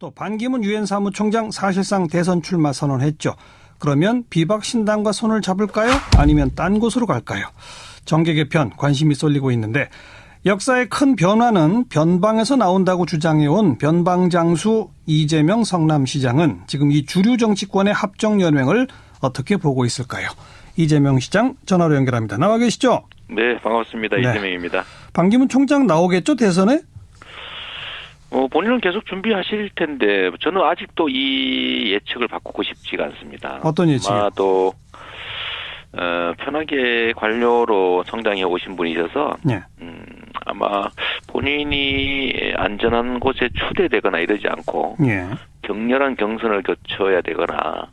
또 반기문 유엔 사무총장 사실상 대선 출마 선언했죠. 그러면 비박 신당과 손을 잡을까요? 아니면 딴 곳으로 갈까요? 정계 개편 관심이 쏠리고 있는데 역사의 큰 변화는 변방에서 나온다고 주장해온 변방장수 이재명 성남시장은 지금 이 주류 정치권의 합정 연맹을 어떻게 보고 있을까요? 이재명 시장 전화로 연결합니다. 나와 계시죠? 네, 반갑습니다. 네. 이재명입니다. 반기문 총장 나오겠죠 대선에? 어, 본인은 계속 준비하실 텐데 저는 아직도 이 예측을 바꾸고 싶지가 않습니다. 어떤 예측이요? 아마도 어, 편하게 관료로 성장해 오신 분이셔서 네. 음, 아마 본인이 안전한 곳에 추대되거나 이러지 않고 예. 격렬한 경선을 거쳐야 되거나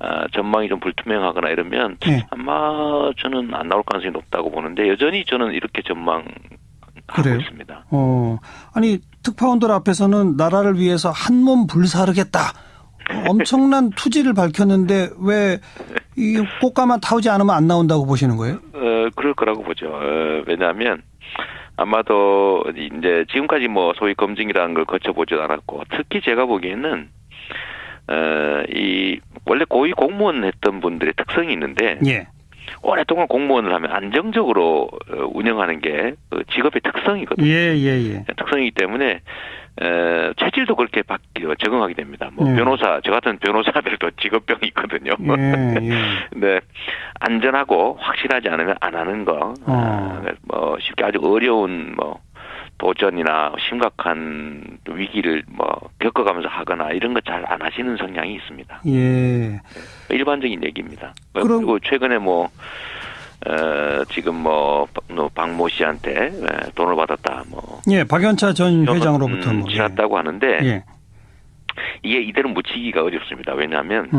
아, 전망이 좀 불투명하거나 이러면 예. 아마 저는 안 나올 가능성이 높다고 보는데 여전히 저는 이렇게 전망하고 그래요? 있습니다. 어, 아니 특파원들 앞에서는 나라를 위해서 한몸 불사르겠다. 엄청난 투지를 밝혔는데 왜 이 꽃가마 타오지 않으면 안 나온다고 보시는 거예요? 어, 그럴 거라고 보죠. 어, 왜냐하면 아마도 이제 지금까지 뭐 소위 검증이라는 걸 거쳐보지 않았고 특히 제가 보기에는 어, 이 원래 고위 공무원 했던 분들의 특성이 있는데 예. 오랫동안 공무원을 하면 안정적으로 어, 운영하는 게 그 직업의 특성이거든요. 예, 예, 예. 특성이기 때문에 에, 체질도 그렇게 바뀌어 적응하게 됩니다. 뭐 예. 변호사 저 같은 변호사들도 직업병이 있거든요. 예, 예. 네, 안전하고 확실하지 않으면 안 하는 거. 어. 아, 뭐 쉽게 아주 어려운 뭐 도전이나 심각한 위기를 뭐 겪어가면서 하거나 이런 거 잘 안 하시는 성향이 있습니다. 예. 일반적인 얘기입니다. 그럼- 그리고 최근에 뭐 어, 지금 뭐 박- 박모 씨한테 에, 돈을 받았다 뭐 예, 박연차 전 회장으로부터 음, 뭐. 예. 지났다고 하는데 예. 이게 이대로 묻히기가 어렵습니다. 왜냐하면.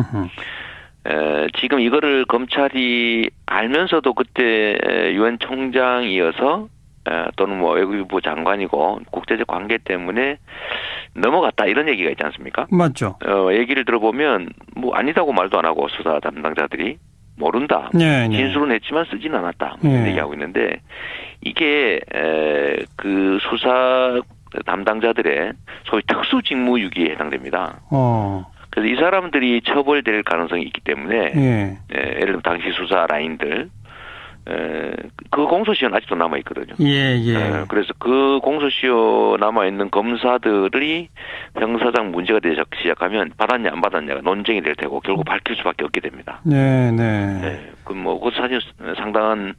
에, 지금 이거를 검찰이 알면서도 그때 에, 유엔 총장이어서 에, 또는 뭐 외교부 장관이고 국제적 관계 때문에 넘어갔다 이런 얘기가 있지 않습니까? 맞죠. 어, 얘기를 들어보면 뭐 아니다고 말도 안 하고 수사 담당자들이 모른다. 네, 네. 진술은 했지만 쓰지는 않았다. 뭐 이런 네. 얘기하고 있는데 이게 에, 그 수사 담당자들의 소위 특수 직무 유기에 해당됩니다. 어. 그래서 이 사람들이 처벌될 가능성이 있기 때문에 예. 에, 예를 들면 당시 수사 라인들 에, 그 공소시효는 아직도 남아 있거든요. 예, 예. 에, 그래서 그 공소시효 남아 있는 검사들이 형사상 문제가 되기 시작하면 받았냐 안 받았냐가 논쟁이 될 테고 결국 밝힐 수밖에 없게 됩니다. 네, 네. 네, 그뭐 그것도 사실 상당한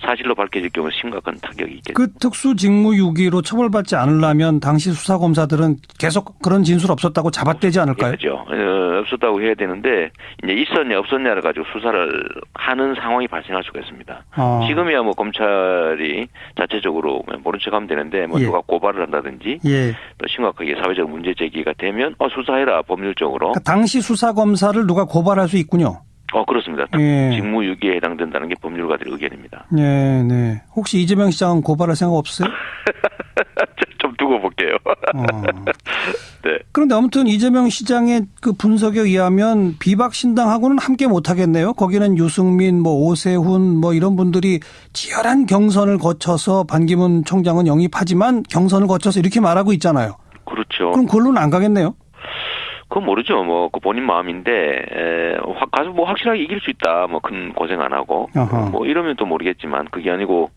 사실로 밝혀질 경우 심각한 타격이 있겠죠. 그 특수 직무 유기로 처벌받지 않으려면 당시 수사 검사들은 계속 그런 진술 없었다고 잡아떼지 않을까요? 그죠. 어, 없었다고 해야 되는데 이제 있었냐 없었냐를 가지고 수사를 하는 상황이 발생할 수가 있습니다. 아. 지금이야 뭐 검찰이 자체적으로 모른 척하면 되는데 뭐 예. 누가 고발을 한다든지 예. 또 심각하게 사회적 문제 제기가 되면 어 수사해라 법률적으로 그러니까 당시 수사 검사를 누가 고발할 수 있군요. 어 그렇습니다. 예. 직무유기에 해당된다는 게 법률가들의 의견입니다. 네, 네. 혹시 이재명 시장은 고발할 생각 없어요? 볼게요. 어. 네. 그런데 아무튼 이재명 시장의 그 분석에 의하면 비박 신당하고는 함께 못 하겠네요. 거기는 유승민, 뭐 오세훈, 뭐 이런 분들이 치열한 경선을 거쳐서 반기문 총장은 영입하지만 경선을 거쳐서 이렇게 말하고 있잖아요. 그렇죠. 그럼 그걸로는 안 가겠네요. 그건 모르죠. 뭐, 그 본인 마음인데, 에, 확, 가서 뭐 확실하게 이길 수 있다. 뭐, 큰 고생 안 하고. 어허. 뭐, 이러면 또 모르겠지만, 그게 아니고,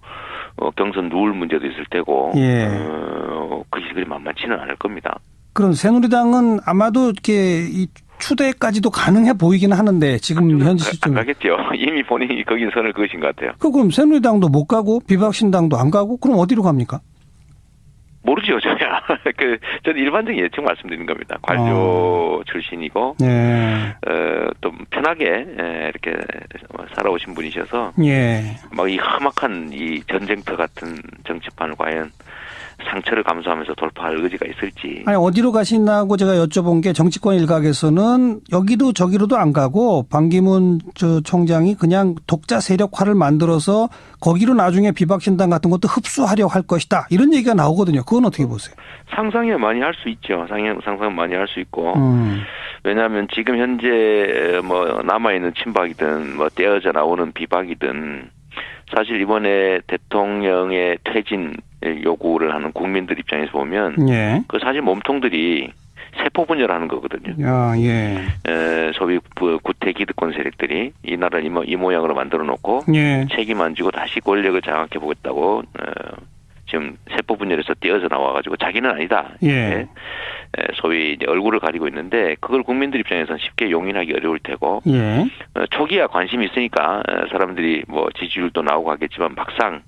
어, 경선 룰 문제도 있을 테고, 예. 어, 그게 그리 만만치는 않을 겁니다. 그럼 새누리당은 아마도 이렇게 이 추대까지도 가능해 보이기는 하는데 지금 현재 안 시점에 가겠죠. 이미 본인이 거긴 선을 그으신 것 같아요. 그 그럼 새누리당도 못 가고 비박 신당도 안 가고 그럼 어디로 갑니까? 모르죠, 저야. 그, 저는 일반적인 예측 말씀드리는 겁니다. 관료 출신이고, 네. 어, 좀 편하게, 에, 이렇게 살아오신 분이셔서, 예. 막이 험악한 이 전쟁터 같은 정치판을 과연 상처를 감수하면서 돌파할 의지가 있을지. 아니 어디로 가시나고 제가 여쭤본 게 정치권 일각에서는 여기도 저기로도 안 가고 반기문 저 총장이 그냥 독자 세력화를 만들어서 거기로 나중에 비박 신당 같은 것도 흡수하려 할 것이다 이런 얘기가 나오거든요. 그건 어떻게 보세요? 상상에 많이 할 수 있죠. 상상 상상 많이 할 수 있고. 음. 왜냐하면 지금 현재 뭐 남아 있는 친박이든 뭐 떼어져 나오는 비박이든 사실 이번에 대통령의 퇴진 요구를 하는 국민들 입장에서 보면 예. 그 사실 몸통들이 세포 분열하는 거거든요. 야, 예. 에, 소위 부- 구태 기득권 세력들이 이 나라를 이, 모- 이 모양으로 만들어 놓고 예. 책임 안 지고 다시 권력을 장악해 보겠다고 어, 지금 세포 분열에서 뛰어서 나와 가지고 자기는 아니다. 예. 에, 소위 이제 얼굴을 가리고 있는데 그걸 국민들 입장에서는 쉽게 용인하기 어려울 테고 예. 어, 초기야 관심이 있으니까 어, 사람들이 뭐 지지율도 나오고 하겠지만 막상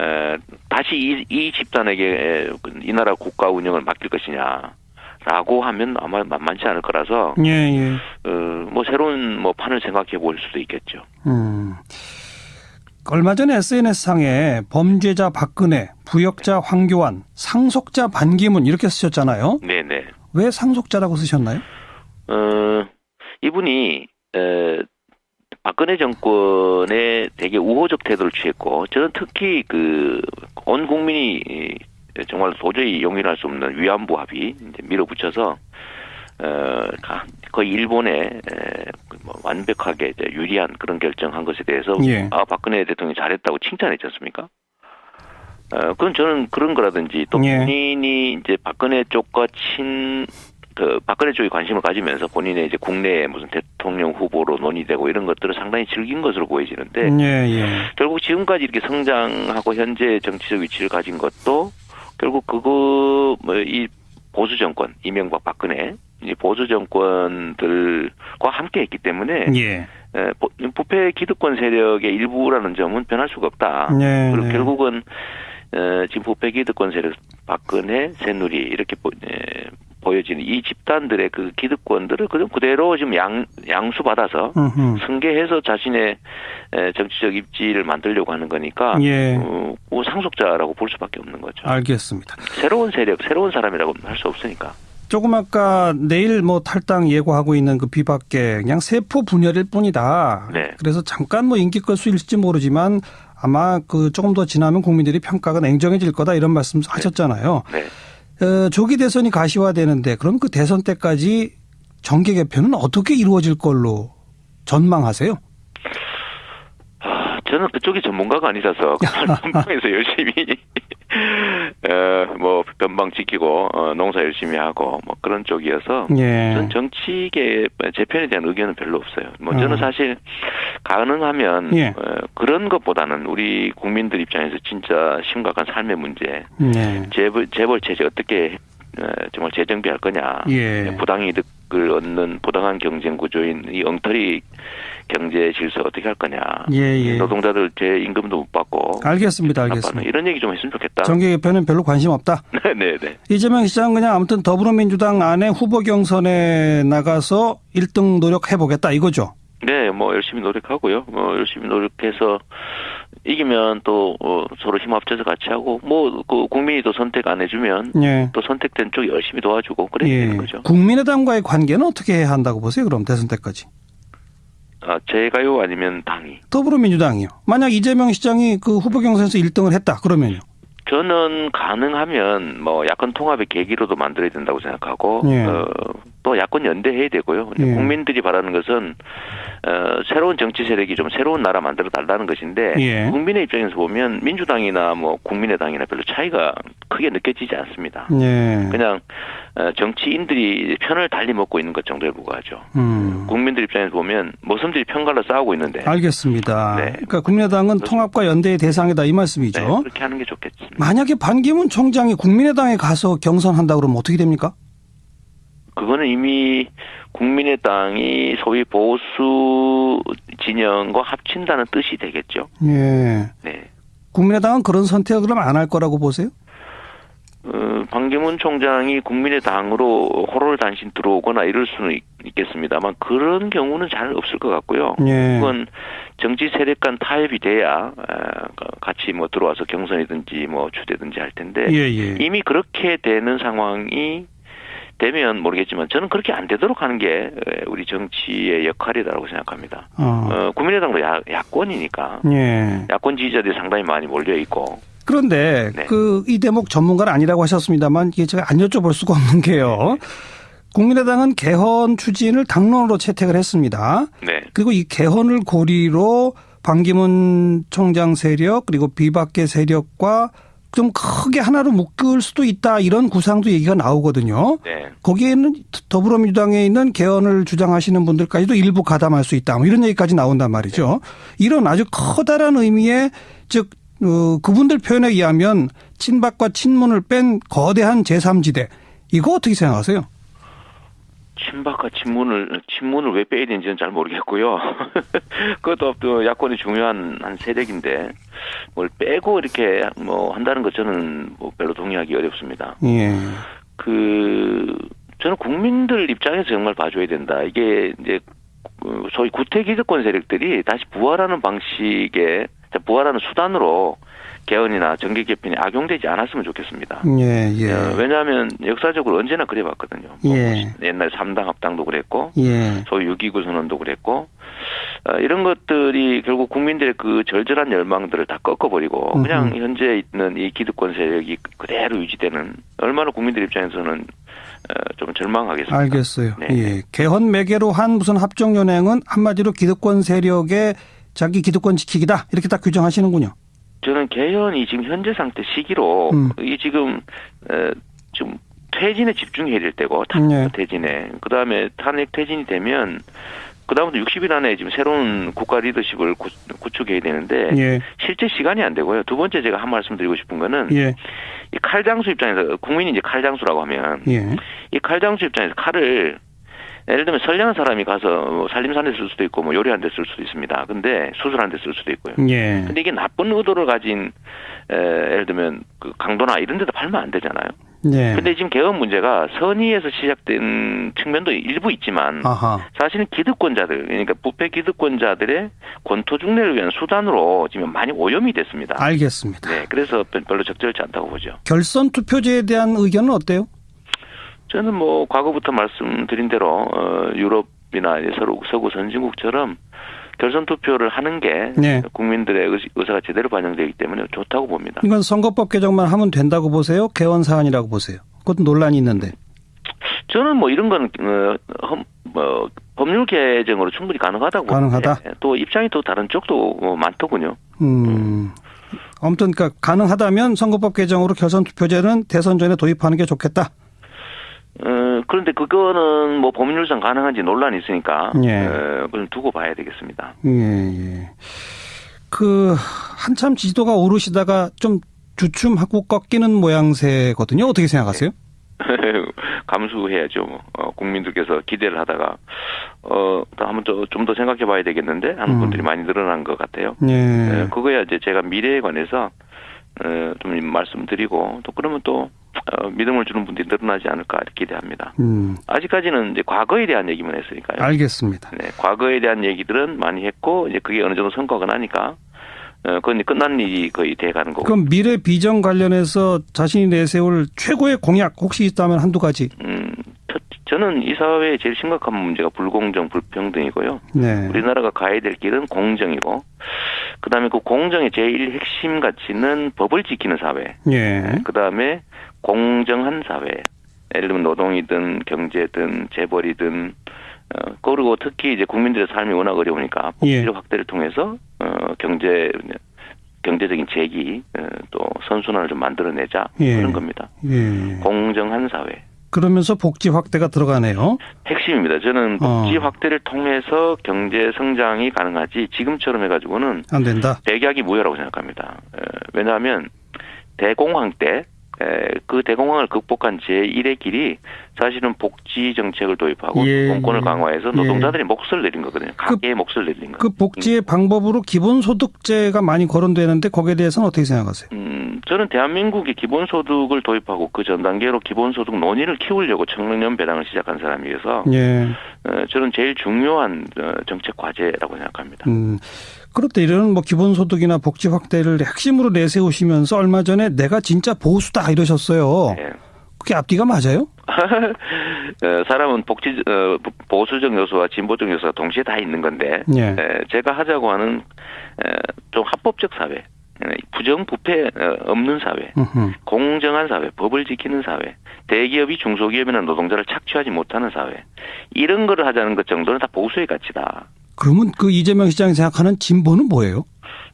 어, 다시 이, 이 집단에게 에, 이 나라 국가 운영을 맡길 것이냐 라고 하면 아마 만만치 않을 거라서 예, 예. 어, 뭐 새로운 뭐 판을 생각해 볼 수도 있겠죠. 음. 얼마 전에 SNS상에 범죄자 박근혜, 부역자 황교안, 상속자 반기문 이렇게 쓰셨잖아요. 네 네. 왜 상속자라고 쓰셨나요? 어, 이분이 에, 박근혜 정권에 되게 우호적 태도를 취했고 저는 특히 그 온 국민이 이, 정말 도저히 용인할 수 없는 위안부 합의 이제 밀어붙여서 어, 가- 거의 일본에 에, 그뭐 완벽하게 이제 유리한 그런 결정한 것에 대해서 예. 아 박근혜 대통령이 잘했다고 칭찬했지 않습니까? 어, 그건 저는 그런 거라든지 또 예. 본인이 이제 박근혜 쪽과 친, 그, 박근혜 쪽에 관심을 가지면서 본인의 이제 국내에 무슨 대통령 후보로 논의되고 이런 것들을 상당히 즐긴 것으로 보여지는데 예, 예. 결국 지금까지 이렇게 성장하고 현재 정치적 위치를 가진 것도 결국 그거, 뭐, 이 보수 정권, 이명박 박근혜, 이 보수 정권들과 함께 했기 때문에 예. 부패 기득권 세력의 일부라는 점은 변할 수가 없다. 네, 그리고 네. 결국은 어, 지금 부패 기득권 세력 박근혜, 새누리 이렇게 보, 보여지는 이 집단들의 그 기득권들을 그냥 그대로 지금 양 양수 받아서 음흠. 승계해서 자신의 에, 정치적 입지를 만들려고 하는 거니까 예. 어, 뭐 상속자라고 볼 수밖에 없는 거죠. 알겠습니다. 새로운 세력, 새로운 사람이라고 할 수 없으니까. 조금 아까 내일 뭐 탈당 예고하고 있는 그 비박계 그냥 세포 분열일 뿐이다. 네. 그래서 잠깐 뭐 인기 끌수 있을지 모르지만 아마 그 조금 더 지나면 국민들이 평가가 냉정해질 거다 이런 말씀 하셨잖아요. 네. 어, 조기 대선이 가시화되는데 그럼 그 대선 때까지 정계 개편은 어떻게 이루어질 걸로 전망하세요? 아, 저는 그쪽이 전문가가 아니라서 전방에서 열심히 어, 뭐 변방 지키고 어, 농사 열심히 하고 뭐 그런 쪽이어서 예. 전 정치계 재편에 대한 의견은 별로 없어요. 뭐 저는 음. 사실 가능하면 예. 어, 그런 것보다는 우리 국민들 입장에서 진짜 심각한 삶의 문제, 네. 재벌 재벌 체제 어떻게 어, 정말 재정비할 거냐, 예. 부당이득 을 얻는 부당한 경쟁 구조인 이 엉터리 경제 질서 어떻게 할 거냐. 예, 예. 노동자들 제 임금도 못 받고 알겠습니다. 알겠습니다. 이런 얘기 좀 했으면 좋겠다. 정계 개편은 별로 관심 없다. 네, 네. 이재명 시장 그냥 아무튼 더불어민주당 안에 후보 경선에 나가서 1등 노력해 보겠다 이거죠. 네, 뭐 열심히 노력하고요. 뭐 열심히 노력해서 이기면 또 어, 서로 힘 합쳐서 같이 하고 뭐 그 국민이 또 선택 안 해주면 예. 또 선택된 쪽 열심히 도와주고 그래야 예. 되는 거죠. 국민의당과의 관계는 어떻게 해야 한다고 보세요? 그럼 대선 때까지. 아, 제가요 아니면 당이. 더불어민주당이요. 만약 이재명 시장이 그 후보 경선에서 1등을 했다 그러면요. 저는 가능하면 뭐 야권 통합의 계기로도 만들어야 된다고 생각하고 예. 어, 또 야권 연대해야 되고요. 예. 국민들이 바라는 것은 어, 새로운 정치 세력이 좀 새로운 나라 만들어 달라는 것인데 예. 국민의 입장에서 보면 민주당이나 뭐 국민의당이나 별로 차이가 크게 느껴지지 않습니다. 예. 그냥 어, 정치인들이 편을 달리 먹고 있는 것 정도에 불과하죠. 음. 국민들 입장에서 보면 모섬들이 편갈라 싸우고 있는데 알겠습니다. 네. 그러니까 국민의당은 통합과 연대의 대상이다 이 말씀이죠. 네, 그렇게 하는 게 좋겠습니다. 만약에 반기문 총장이 국민의당에 가서 경선한다 그러면 어떻게 됩니까? 그거는 이미 국민의 당이 소위 보수 진영과 합친다는 뜻이 되겠죠. 예. 네. 국민의당은 그런 선택을 그럼 안 할 거라고 보세요? 어, 반기문 총장이 국민의당으로 호롤 단신 들어오거나 이럴 수는 있, 있겠습니다만 그런 경우는 잘 없을 것 같고요. 예. 그건 정치 세력 간 타협이 돼야 어, 같이 뭐 들어와서 경선이든지 뭐 주되든지 할 텐데 예, 예. 이미 그렇게 되는 상황이 되면 모르겠지만 저는 그렇게 안 되도록 하는 게 우리 정치의 역할이라고 생각합니다. 어. 어, 국민의당도 야, 야권이니까 예. 야권 지지자들이 상당히 많이 몰려 있고 그런데 네. 그이 대목 전문가는 아니라고 하셨습니다만 이게 제가 안 여쭤볼 수가 없는 게요. 국민의당은 개헌 추진을 당론으로 채택을 했습니다. 네. 그리고 이 개헌을 고리로 반기문 총장 세력 그리고 비박계 세력과 좀 크게 하나로 묶을 수도 있다 이런 구상도 얘기가 나오거든요. 네. 거기에는 더불어민주당에 있는 개헌을 주장하시는 분들까지도 일부 가담할 수 있다. 뭐 이런 얘기까지 나온단 말이죠. 이런 아주 커다란 의미의 즉 어, 그분들 표현에 의하면 친박과 친문을 뺀 거대한 제3지대 이거 어떻게 생각하세요? 친박과 친문을 친문을 왜 빼야 되는지는 잘 모르겠고요. 그것도 또 야권이 중요한 한 세력인데 뭘 빼고 이렇게 뭐 한다는 것 저는 뭐 별로 동의하기 어렵습니다. 예. 그 저는 국민들 입장에서 정말 봐줘야 된다. 이게 이제 그 소위 구태 기득권 세력들이 다시 부활하는 방식의 부활하는 수단으로 개헌이나 정계 개편이 악용되지 않았으면 좋겠습니다. 예, 예. 어, 왜냐하면 역사적으로 언제나 그래봤거든요. 뭐 예. 옛날 삼당 합당도 그랬고 예. 소위 6.29 선언도 그랬고 어, 이런 것들이 결국 국민들의 그 절절한 열망들을 다 꺾어버리고 그냥 음흠. 현재 있는 이 기득권 세력이 그대로 유지되는 얼마나 국민들 입장에서는 어, 좀 절망하겠습니다. 알겠어요. 네. 예. 개헌 매개로 한 무슨 합정연행은 한마디로 기득권 세력의 자기 기득권 지키기다 이렇게 딱 규정하시는군요. 저는 개헌이 지금 현재 상태 시기로 음. 이 지금 어, 좀 퇴진에 집중해야 될 때고 탄핵 네. 퇴진에 그 다음에 탄핵 퇴진이 되면 그 다음부터 60일 안에 지금 새로운 국가 리더십을 구, 구축해야 되는데 예. 실제 시간이 안 되고요. 두 번째 제가 한 말씀 드리고 싶은 거는 예. 이 칼장수 입장에서 국민이 이제 칼장수라고 하면 예. 이 칼장수 입장에서 칼을 예를 들면 선량한 사람이 가서 뭐 살림산에 쓸 수도 있고 뭐 요리하는 데 쓸 수도 있습니다. 근데 수술하는 데 쓸 수도 있고요. 예. 근데 이게 나쁜 의도를 가진 에, 예를 들면 그 강도나 이런 데다 팔면 안 되잖아요. 예. 근데 지금 개헌 문제가 선의에서 시작된 측면도 일부 있지만 아하. 사실은 기득권자들 그러니까 부패 기득권자들의 권토 중래를 위한 수단으로 지금 많이 오염이 됐습니다. 알겠습니다. 네, 그래서 별- 별로 적절치 않다고 보죠. 결선 투표제에 대한 의견은 어때요? 저는 뭐 과거부터 말씀드린 대로 어, 유럽이나 서구, 서구 선진국처럼 결선 투표를 하는 게 네. 국민들의 의- 의사가 제대로 반영되기 때문에 좋다고 봅니다. 이건 선거법 개정만 하면 된다고 보세요? 개헌 사안이라고 보세요? 그것도 논란이 있는데. 저는 뭐 이런 건 어, 험- 뭐 법률 개정으로 충분히 가능하다고 가능하다? 보는데 또 입장이 또 다른 쪽도 뭐 많더군요. 음. 아무튼 그러니까 가능하다면 선거법 개정으로 결선 투표제는 대선 전에 도입하는 게 좋겠다. 어, 그런데 그거는 뭐 법률상 가능한지 논란이 있으니까 예. 어, 그럼 두고 봐야 되겠습니다. 예, 예. 그 한참 지지도가 오르시다가 좀 주춤하고 꺾이는 모양새거든요. 어떻게 생각하세요? 감수해야죠. 뭐. 어, 국민들께서 기대를 하다가 어, 또 한번 좀 더 생각해 봐야 되겠는데 하는 음. 분들이 많이 늘어난 것 같아요. 예. 예, 그거야 이제 제가 미래에 관해서 어, 좀 말씀드리고 또 그러면 또 어, 믿음을 주는 분들이 늘어나지 않을까 기대합니다. 음. 아직까지는 이제 과거에 대한 얘기만 했으니까요. 알겠습니다. 네, 과거에 대한 얘기들은 많이 했고 이제 그게 어느 정도 성과가 나니까 어, 그건 끝난 일이 거의 돼가는 거고. 그럼 미래 비전 관련해서 자신이 내세울 최고의 공약 혹시 있다면 한두 가지. 음, 첫- 저는 이 사회의 제일 심각한 문제가 불공정, 불평등이고요. 네. 우리나라가 가야 될 길은 공정이고, 그 다음에 그 공정의 제일 핵심 가치는 법을 지키는 사회. 예. 그 다음에 공정한 사회. 예를 들면 노동이든 경제든 재벌이든 어, 그리고 특히 이제 국민들의 삶이 워낙 어려우니까 예. 복지력 확대를 통해서 어, 경제 경제적인 재기 어, 또 선순환을 좀 만들어내자 예. 그런 겁니다. 예. 공정한 사회 그러면서 복지 확대가 들어가네요. 핵심입니다. 저는 복지 어. 확대를 통해서 경제 성장이 가능하지 지금처럼 해가지고는 안 된다. 백약이 무효라고 생각합니다. 에, 왜냐하면 대공황 때 그 대공황을 극복한 제1의 길이 사실은 복지 정책을 도입하고 예, 공권을 예. 강화해서 예. 노동자들의 몫을 내린 거거든요. 가계의 몫을 내린 거. 그 복지의 방법으로 기본소득제가 많이 거론되는데 거기에 대해서는 어떻게 생각하세요? 음, 저는 대한민국이 기본소득을 도입하고 그 전 단계로 기본소득 논의를 키우려고 청년 배당을 시작한 사람이어서 예. 어, 저는 제일 중요한 어, 정책 과제라고 생각합니다. 음. 그렇다 이런 뭐 기본소득이나 복지 확대를 핵심으로 내세우시면서 얼마 전에 내가 진짜 보수다 이러셨어요. 예. 그게 앞뒤가 맞아요? 어, 사람은 복지 어, 보수적 요소와 진보적 요소가 동시에 다 있는 건데 예. 에, 제가 하자고 하는 에, 좀 합법적 사회, 에, 부정부패 어, 없는 사회, 음흠. 공정한 사회, 법을 지키는 사회, 대기업이 중소기업이나 노동자를 착취하지 못하는 사회 이런 거를 하자는 것 정도는 다 보수의 가치다. 그러면 그 이재명 시장이 생각하는 진보는 뭐예요?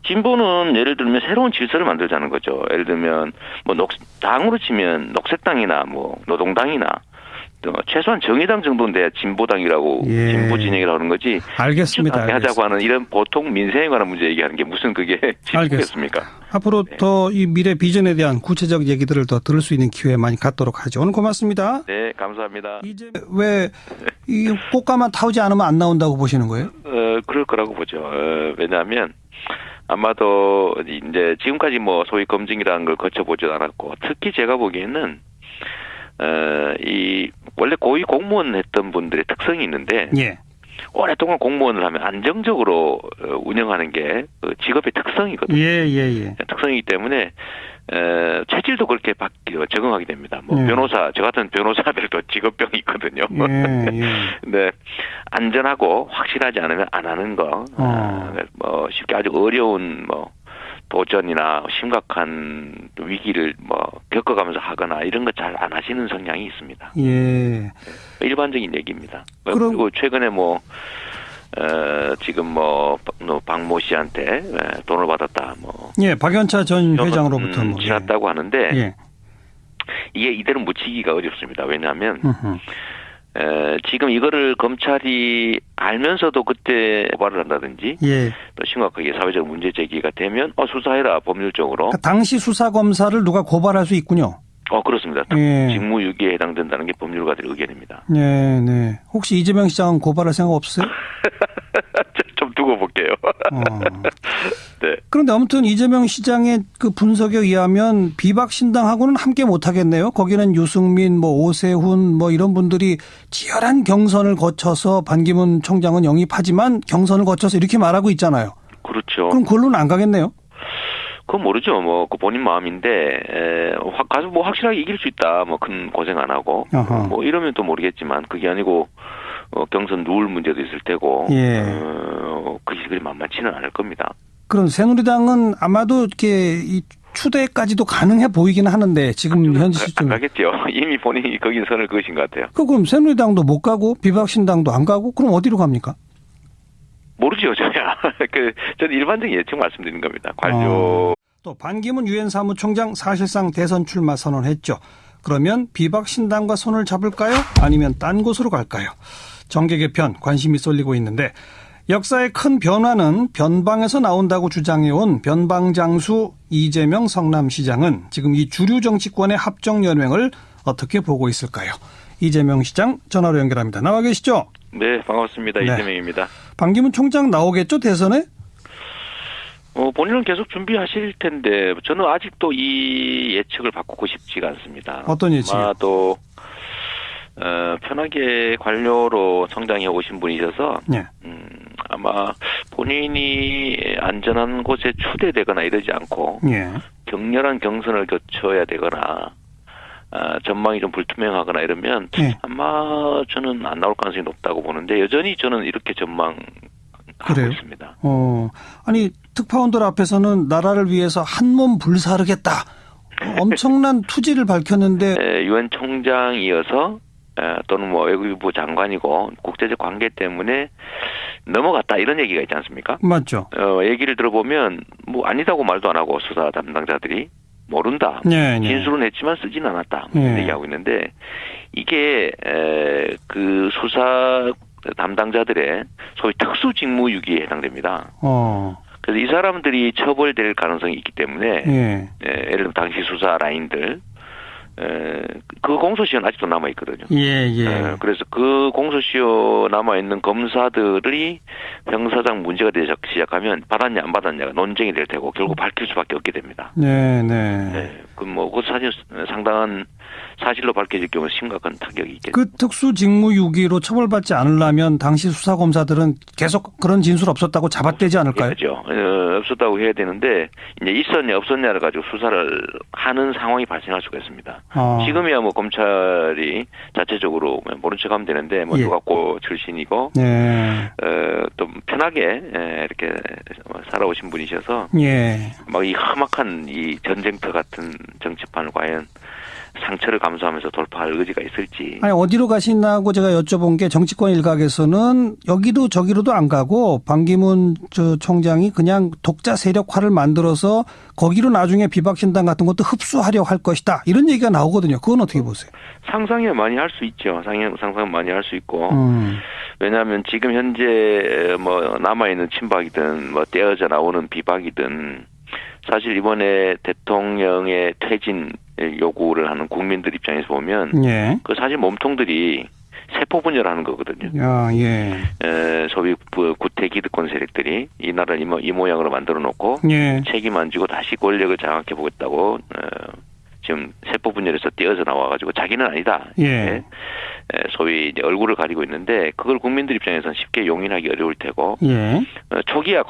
진보는 예를 들면 새로운 질서를 만들자는 거죠. 예를 들면 뭐 녹, 당으로 치면 녹색당이나 뭐 노동당이나 또 최소한 정의당 정도는 돼야 진보당이라고 예. 진보 진영이라고 하는 거지. 알겠습니다. 하자고 알겠습니다. 하는 이런 보통 민생에 관한 문제 얘기하는 게 무슨 그게 진보겠습니까? 앞으로 네. 더이 미래 비전에 대한 구체적 얘기들을 더 들을 수 있는 기회 많이 갖도록 하죠. 오늘 고맙습니다. 네, 감사합니다. 이제 왜 이 꽃가만 타오지 않으면 안 나온다고 보시는 거예요? 어, 그럴 거라고 보죠. 어, 왜냐하면 아마도 이제 지금까지 뭐 소위 검증이라는 걸 거쳐보지 않았고 특히 제가 보기에는 어, 이 원래 고위 공무원 했던 분들의 특성이 있는데 예. 오랫동안 공무원을 하면 안정적으로 어, 운영하는 게그 직업의 특성이거든요. 예, 예, 예. 특성이기 때문에 에, 체질도 그렇게 바뀌어 적응하게 됩니다. 뭐 예. 변호사 저 같은 변호사들도 직업병이 있거든요. 예, 예. 네, 안전하고 확실하지 않으면 안 하는 거. 어. 아, 뭐 쉽게 아주 어려운 뭐 도전이나 심각한 위기를 뭐 겪어가면서 하거나 이런 거 잘 안 하시는 성향이 있습니다. 예. 일반적인 얘기입니다. 그럼- 그리고 최근에 뭐 어, 지금 뭐, 뭐 박모 씨한테 에, 돈을 받았다 뭐 예, 박연차 전 회장으로부터 음, 뭐. 지났다고 하는데 예. 이게 이대로 묻히기가 어렵습니다. 왜냐하면 음흠. 에, 지금 이거를 검찰이 알면서도 그때 고발을 한다든지 예. 또 심각하게 사회적 문제 제기가 되면 어 수사해라 법률적으로 그러니까 당시 수사 검사를 누가 고발할 수 있군요. 어 그렇습니다. 예. 직무유기에 해당된다는 게 법률가들의 의견입니다. 네, 네. 혹시 이재명 시장은 고발할 생각 없어요? 좀 두고 볼게요. 어. 네. 그런데 아무튼 이재명 시장의 그 분석에 의하면 비박신당하고는 함께 못 하겠네요. 거기는 유승민, 뭐 오세훈, 뭐 이런 분들이 치열한 경선을 거쳐서 반기문 총장은 영입하지만 경선을 거쳐서 이렇게 말하고 있잖아요. 그렇죠. 그럼 그걸로는 안 가겠네요. 그건 모르죠. 뭐, 그 본인 마음인데, 에, 확, 가서 뭐 확실하게 이길 수 있다. 뭐, 큰 고생 안 하고. 어허. 뭐, 이러면 또 모르겠지만, 그게 아니고, 어, 경선 룰 문제도 있을 테고, 예. 어, 그게 그리 만만치는 않을 겁니다. 그럼 새누리당은 아마도 이렇게 이 추대까지도 가능해 보이기는 하는데 지금 현재 안 시점. 가겠죠. 이미 본인이 거긴 선을 그으신 것 같아요. 그 그럼 새누리당도 못 가고 비박신당도 안 가고 그럼 어디로 갑니까? 모르죠, 저야. 그, 저는 일반적인 예측 말씀드린 겁니다. 관료, 또 반기문 유엔 사무총장 사실상 대선 출마 선언했죠. 그러면 비박신당과 손을 잡을까요? 아니면 딴 곳으로 갈까요? 정계 개편 관심이 쏠리고 있는데 역사의 큰 변화는 변방에서 나온다고 주장해온 변방장수 이재명 성남시장은 지금 이 주류 정치권의 합정 연맹을 어떻게 보고 있을까요? 이재명 시장 전화로 연결합니다. 나와 계시죠? 네, 반갑습니다. 네. 이재명입니다. 반기문 총장 나오겠죠 대선에? 어, 본인은 계속 준비하실 텐데, 저는 아직도 이 예측을 바꾸고 싶지가 않습니다. 어떤 예측이요? 아마도, 어, 편하게 관료로 성장해 오신 분이셔서, 예. 음, 아마 본인이 안전한 곳에 추대되거나 이러지 않고, 예. 격렬한 경선을 거쳐야 되거나, 아, 전망이 좀 불투명하거나 이러면, 예. 아마 저는 안 나올 가능성이 높다고 보는데, 여전히 저는 이렇게 전망하고 그래요? 있습니다. 어, 아니, 특파원들 앞에서는 나라를 위해서 한몸 불사르겠다. 엄청난 투지를 밝혔는데, 에, 유엔 총장이어서 에, 또는 뭐 외교부 장관이고 국제적 관계 때문에 넘어갔다 이런 얘기가 있지 않습니까? 맞죠? 어, 얘기를 들어보면 뭐 아니다고 말도 안 하고 수사 담당자들이 모른다. 네, 네. 진술은 했지만 쓰진 않았다. 뭐 이런 네. 얘기하고 있는데 이게 에, 그 수사 담당자들의 소위 특수 직무 유기에 해당됩니다. 어, 그래서 이 사람들이 처벌될 가능성이 있기 때문에 예. 예, 예를 들면 당시 수사 라인들 에, 그 공소시효는 아직도 남아 있거든요. 예, 예. 예, 그래서 그 공소시효 남아 있는 검사들이 형사상 문제가 되기 시작하면 받았냐 안 받았냐가 논쟁이 될 테고 결국 밝힐 수밖에 없게 됩니다. 네, 네. 네, 그뭐 그 사실 상당한 사실로 밝혀질 경우 심각한 타격이 있겠죠. 그 특수 직무 유기로 처벌받지 않으려면 당시 수사 검사들은 계속 그런 진술 없었다고 잡아떼지 않을까요? 해야죠. 어, 없었다고 해야 되는데 이제 있었냐 없었냐를 가지고 수사를 하는 상황이 발생할 수가 있습니다. 어. 지금이야 뭐 검찰이 자체적으로 모른 척하면 되는데 뭐 예. 누가고 출신이고 네. 어, 좀 편하게 에, 이렇게 살아오신 분이셔서 예. 막이 험악한 이 전쟁터 같은 정치판을 과연 상처를 감수하면서 돌파할 의지가 있을지. 아니 어디로 가시나고 제가 여쭤본 게 정치권 일각에서는 여기도 저기로도 안 가고 반기문 저 총장이 그냥 독자 세력화를 만들어서 거기로 나중에 비박신당 같은 것도 흡수하려 할 것이다 이런 얘기가 나오거든요. 그건 어떻게 보세요? 상상이 많이 할 수 있죠. 상상 상상 많이 할 수 있고. 음. 왜냐하면 지금 현재 뭐 남아 있는 친박이든 뭐 떼어져 나오는 비박이든 사실 이번에 대통령의 퇴진 요구를 하는 국민들 입장에서 보면 예. 그 사실 몸통들이 세포 분열하는 거거든요. 야, 예. 에, 소위 그 구태 기득권 세력들이 이 나라를 이, 모- 이 모양으로 만들어 놓고 예. 책임 안 지고 다시 권력을 장악해 보겠다고 어, 지금 세포 분열에서 뛰어서 나와가지고 자기는 아니다. 예. 에, 소위 이제 얼굴을 가리고 있는데 그걸 국민들 입장에서는 쉽게 용인하기 어려울 테고 예. 어, 초기야